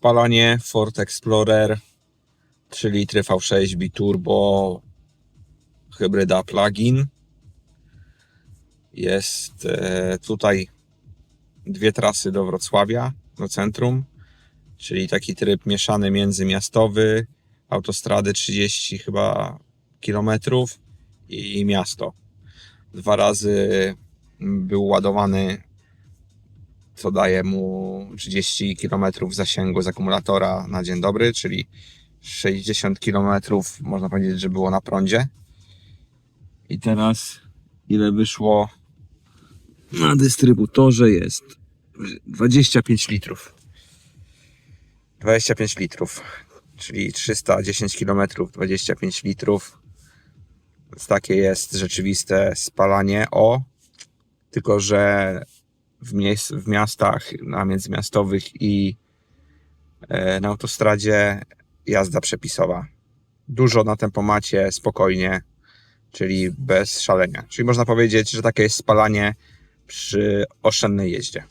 spalanie Ford Explorer 3 litry V6 biturbo hybryda plug-in. Jest e, tutaj dwie trasy do Wrocławia, do centrum, czyli taki tryb mieszany międzymiastowy, autostrady 30 chyba kilometrów i miasto. Dwa razy był ładowany, co daje mu 30 km zasięgu z akumulatora na dzień dobry, czyli 60 km można powiedzieć, że było na prądzie. I teraz ile wyszło na dystrybutorze jest 25 litrów. 25 litrów, czyli 310 km, 25 litrów. Więc takie jest rzeczywiste spalanie O, tylko że w, mies- w miastach, na międzymiastowych i e, na autostradzie jazda przepisowa. Dużo na tempomacie, spokojnie, czyli bez szalenia. Czyli można powiedzieć, że takie jest spalanie przy oszczędnej jeździe.